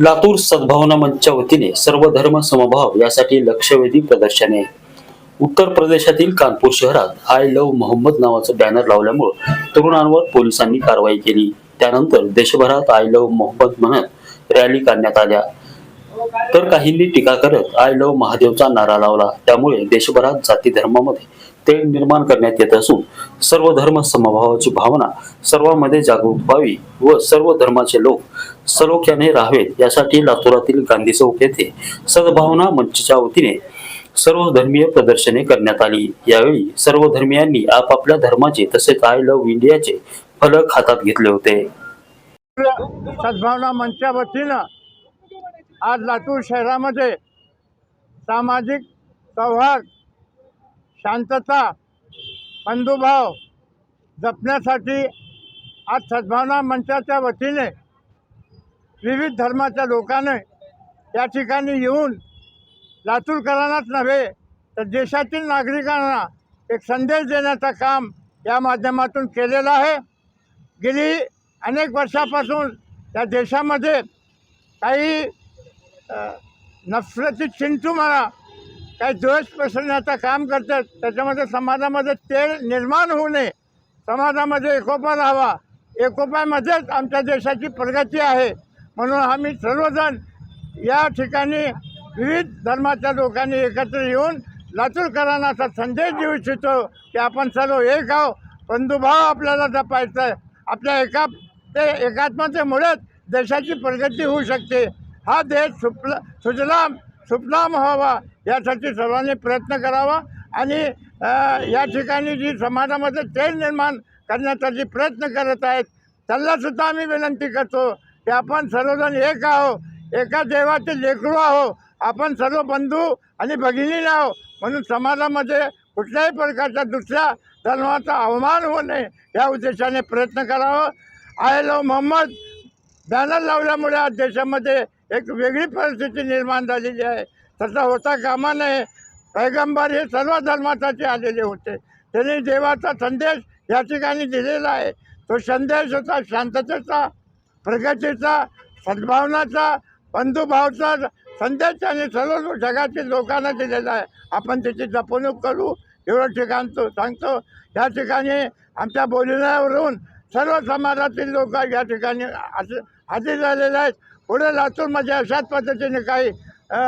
लातूर सद्भावना मंचच्या वतीने सर्व धर्म समभाव यासाठी लक्षवेधी प्रदर्शने. उत्तर प्रदेशातील कानपूर शहरात आय लव्ह मोहम्मद नावाचं बॅनर लावल्यामुळे तरुणांवर पोलिसांनी कारवाई केली. त्यानंतर देशभरात आय लव्ह मोहम्मद म्हणत रॅली काढण्यात आल्या. तर काहींनी टीका करत आय लव्ह महादेवचा नारा लावला. त्यामुळे देशभरात जाती धर्मामध्ये ते निर्माण करण्यात येत असून सर्व धर्म समभावाची भावना सर्वांमध्ये जागृत व्हावी व सर्व धर्माचे लोक सलोख्याने राहावेत यासाठी लातूरातील गांधी चौक येथे सद्भावना मंचच्या वतीने सर्व धर्मीय प्रदर्शने करण्यात आली. यावेळी सर्व धर्मियांनी आपापल्या धर्माचे तसेच आय लव्ह इंडियाचे फलक हातात घेतले होते. सद्भावना मंचच्या वतीनं आज लातूर शहरामध्ये सामाजिक सौहार्द शांतता बंधुभाव जपण्यासाठी आज सद्भावना मंचाच्या वतीने विविध धर्माच्या लोकांनी या ठिकाणी येऊन लातूरकरांनाच नव्हे तर देशातील नागरिकांना एक संदेश देण्याचं काम या माध्यमातून केलेलं आहे. गेली अनेक वर्षापासून त्या देशामध्ये काही नफरती चिंटू म्हणा काही द्वेष पसरण्याचं काम करतात. त्याच्यामध्ये समाजामध्ये तेढ निर्माण होऊ नये. समाजामध्ये एकोपा राहावा. एकोप्यामध्येच आमच्या देशाची प्रगती आहे. म्हणून आम्ही सर्वजण या ठिकाणी विविध धर्माच्या लोकांनी एकत्र येऊन लातूरकरांना असा संदेश देऊ इच्छितो की आपण सर्व एक आहो बंधुभाव आपल्याला जपायचा आहे. आपल्या एका ते एकात्मतेमुळेच देशाची प्रगती होऊ शकते. हा देश सुपला सुजलाम सुपलाम व्हावा. यासाठी सर्वांनी प्रयत्न करावा आणि या ठिकाणी जी समाजामध्ये तेल निर्माण करण्याचा जी प्रयत्न करत आहेत त्यांनासुद्धा आम्ही विनंती करतो की आपण सर्वजण एक आहो एका देवाचे लेकरू आहो आपण सर्व बंधू आणि भगिनी आहो म्हणून समाजामध्ये कुठल्याही प्रकारच्या दुसऱ्या धर्माचा अवमान होऊ नये या उद्देशाने प्रयत्न करावा. I love Mohammed. बॅनर लावल्यामुळे आज देशामध्ये एक वेगळी परिस्थिती निर्माण झालेली आहे. तसा होता कामा नये. पैगंबर हे सर्व धर्मासाठी आलेले होते. त्यांनी देवाचा संदेश या ठिकाणी दिलेला आहे. तो संदेश होता शांततेचा प्रगतीचा सद्भावनाचा बंधुभावचा संदेश त्यांनी सर्व जगातील लोकांना दिलेला आहे. आपण त्याची जपणूक करू. एवढं ठिकाण तो सांगतो. या ठिकाणी आमच्या बोलण्यावरून सर्व समाजातील लोक या ठिकाणी हज- हजर झालेले आहेत. पुढे लातूरमध्ये अशाच पद्धतीने काही अ,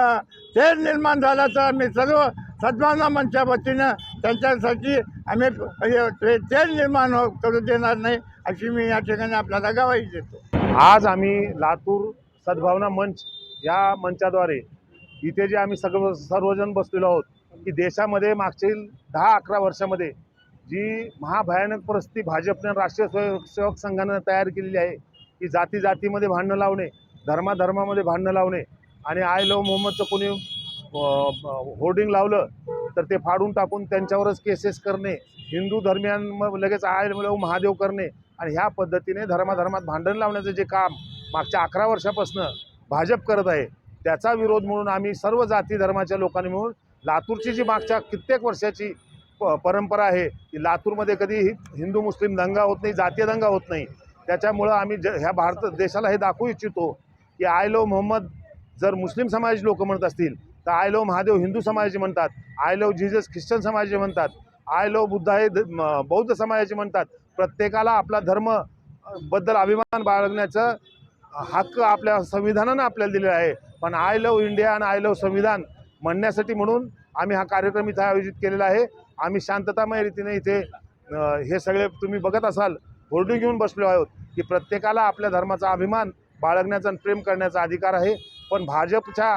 निर्माण झाला तर आम्ही सर्व सद्भावना मंचच्या वतीनं त्यांच्यासाठी आम्ही हे- ते निर्माण हो- करू देणार नाही अशी मी या ठिकाणी आपल्याला गवाही देतो. आज आम्ही लातूर सद्भावना मंच या मंचाद्वारे इथे जे आम्ही सगळं सर्वजण बसलेलो आहोत की देशामध्ये मागच्या दहा अकरा वर्षामध्ये जी महाभयानक परिस्थिती भाजपनं राष्ट्रीय स्वयंसेवक संघानं तयार केलेली आहे की जाती जातीमध्ये भांडणं लावणे धर्माधर्मामध्ये भांडणं लावणे आणि आय लव मोहम्मदचं कोणी होर्डिंग लावलं तर ते फाडून टाकून त्यांच्यावरच केसेस करणे हिंदू धर्मियां लगेच आय लव महादेव करणे आणि ह्या पद्धतीने धर्माधर्मात भांडण लावण्याचं जे काम मागच्या अकरा वर्षापासून भाजप करत आहे त्याचा विरोध म्हणून आम्ही सर्व जाती धर्माच्या लोकांनी मिळून लातूरची जी मागच्या कित्येक वर्षाची प परंपरा आहे की लातूरमध्ये कधी हिंदू मुस्लिम दंगा होत नाही जातीय दंगा होत नाही त्याच्यामुळं आम्ही ज ह्या भारत देशाला हे दाखवू इच्छितो की आय लव मोहम्मद जर मुस्लिम समाज लोक म्हणत असतील तर आय लव महादेव हिंदू समाजाचे म्हणतात आय लव जीजस ख्रिश्चन समाजाचे म्हणतात आय लव बुद्ध हे म- बौद्ध समाजाचे म्हणतात. प्रत्येकाला आपला धर्मबद्दल अभिमान बाळगण्याचं हक्क आपल्या संविधानानं आपल्याला दिलेला आहे. पण आय लव इंडिया आणि आय लव संविधान म्हणण्यासाठी म्हणून आम्ही हा कार्यक्रम इथं आयोजित केलेला आहे. आम्ही शांततामय रीतीने इथे हे सगळे तुम्ही बघत असाल होर्डिंग घेऊन बसलो आहोत की प्रत्येकाला आपल्या धर्माचा अभिमान बाळगण्याचा आणि प्रेम करण्याचा अधिकार आहे. पण भाजपच्या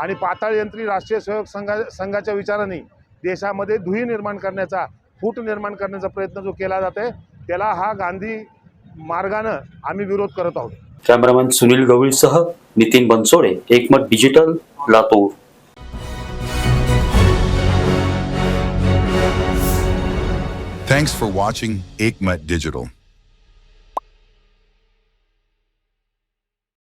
आणि पाताळ यंत्री राष्ट्रीय सहयोग संघा संघाच्या विचाराने देशामध्ये धुई निर्माण करण्याचा फूट निर्माण करण्याचा प्रयत्न जो केला जात आहे त्याला हा गांधी मार्गानं आम्ही विरोध करत आहोत cameraman Sunil गवळीसह Nitin Bansode Ekmat digital Latur Thanks for watching Aikmat Digital.